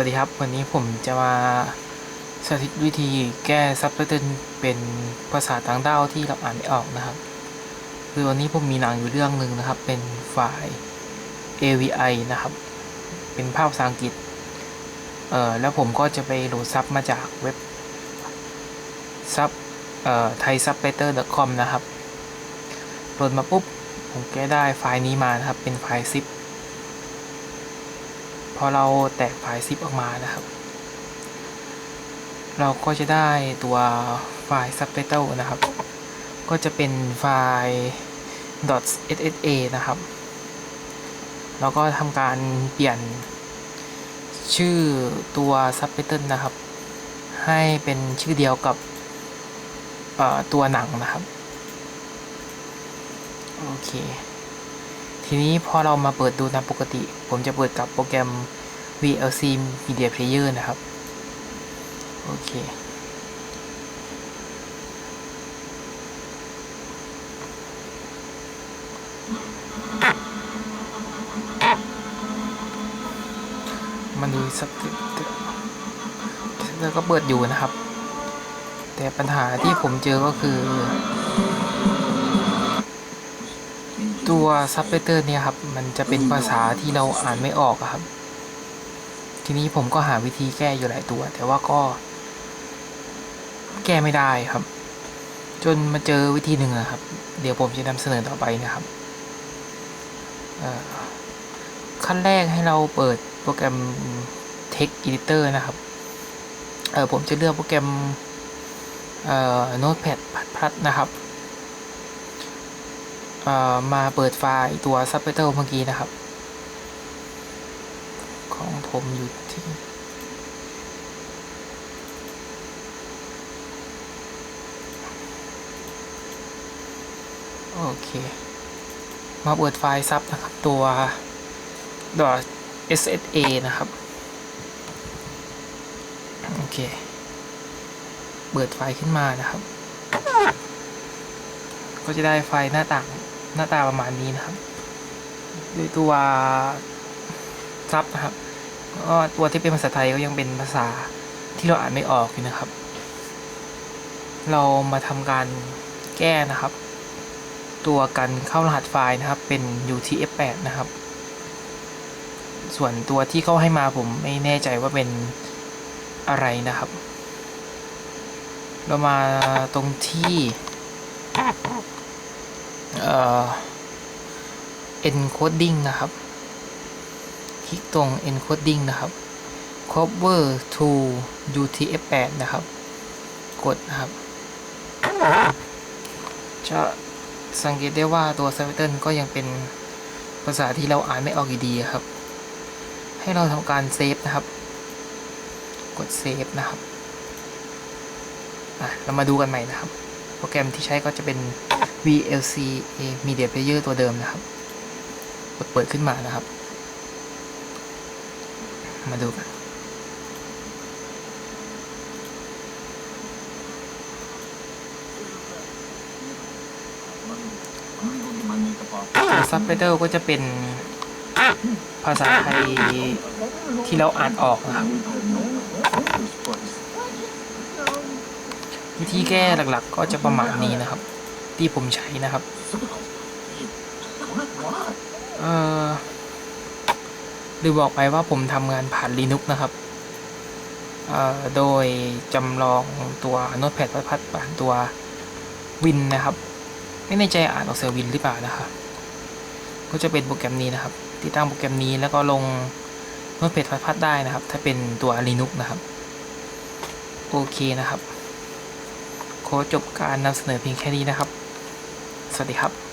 วัสดีครับ วันนี้ผมจะมาสาธิตวิธีแก้ซับไตเติลเป็นภาษาต่างด้าวที่เราอ่านไม่ออกนะครับ คือวันนี้ผมมีหนังอยู่เรื่องหนึ่งนะครับ เป็นฝ่าย AVI นะครับ เป็นภาพภาษาอังกฤษ เอ่อ แล้วผมก็จะไปโหลดซับมาจากเว็บซับเอ่อ thaisubtitle.com นะครับ โหลดมาปุ๊บ ผมแก็ได้ไฟล์นี้มานะครับ เป็นไฟล์ zip พอเราแตกไฟล์ zip ออกมานะครับ เราก็จะได้ตัวไฟล์ subtitle นะครับ ก็จะเป็นไฟล์ .ssa นะครับแล้วก็ทำการเปลี่ยนชื่อตัว subtitle นะครับ ให้เป็นชื่อเดียวกับตัวหนังนะครับ โอเค ทีนี้พอเรามาเปิดดูตามปกติ ผมจะเปิดกับโปรแกรม VLC Media Player นะครับ โอเคมาดูสักแล้วก็เปิดอยู่นะครับ แต่ปัญหาที่ผมเจอก็คือ ตัวซับไตเติลเนี่ยครับ มันจะเป็นภาษาที่เราอ่านไม่ออกครับ ทีนี้ผมก็หาวิธีแก้อยู่หลายตัว แต่ว่าก็ แก้ไม่ได้ครับ จนมาเจอวิธีหนึ่งอะครับ เดี๋ยวผมจะนำเสนอต่อไปนะครับขั้นแรกให้เราเปิดโปรแกรม Text Editor นะครับเออผมจะเลือกโปรแกรมเอ่อ Notepad พัดนะครับ มาเปิดไฟล์ตัว Subtitle เมื่อกี้นะครับ ของผมอยู่ที่โอเค มาเปิดไฟล์ซับนะครับ ตัว .ssa นะครับ โอเค เปิดไฟล์ขึ้นมานะครับ ก็จะได้ไฟล์หน้าต่าง หน้าตาประมาณนี้นะครับด้วยตัวซับนะครับก็ตัวที่เป็นภาษาไทยก็ยังเป็นภาษาที่เราอ่านไม่ออกอยู่นะครับ เรามาทำการแก้นะครับ ตัวกันเข้ารหัสไฟล์นะครับเป็น UTF-8 นะครับ ส่วนตัวที่เขาให้มาผมไม่แน่ใจว่าเป็นอะไรนะครับ เรามาตรงที่ เอ่อ encoding นะครับ คลิกตรง encoding นะครับ cover to UTF-8 นะครับ กดนะครับ จะสังเกตได้ว่าตัว subtitle ก็ยังเป็นภาษาที่เราอ่านไม่ออกดีครับ ให้เราทำการเซฟนะครับ กดเซฟนะครับอะเรามาดูกันใหม่นะครับ โปรแกรมที่ใช้ก็จะเป็น VLC Media Player ตัวเดิมนะครับ กดเปิดขึ้นมานะครับ มาดูกันซับไตเติลก็จะเป็นภาษาไทยที่เราอ่านออกนะครับวิธีแก้หลักๆ ก็จะประมาณนี้นะครับ ที่ผมใช้นะครับ เอ่อลืมบอกไปว่าผมทำงานผ่าน Linux นะครับ เอ่อ โดยจำลองตัว Notepad พัดผ่านตัว Win นะครับ ไม่แน่ใจอ่านออกเสียง Win หรือเปล่านะครับ ก็จะเป็นโปรแกรมนี้นะครับ ติดตั้งโปรแกรมนี้แล้วก็ลง Notepad พัดได้นะครับ ถ้าเป็นตัว Linux นะครับ โอเคนะครับขอจบการนำเสนอเพียงแค่นี้นะครับ สวัสดีครับ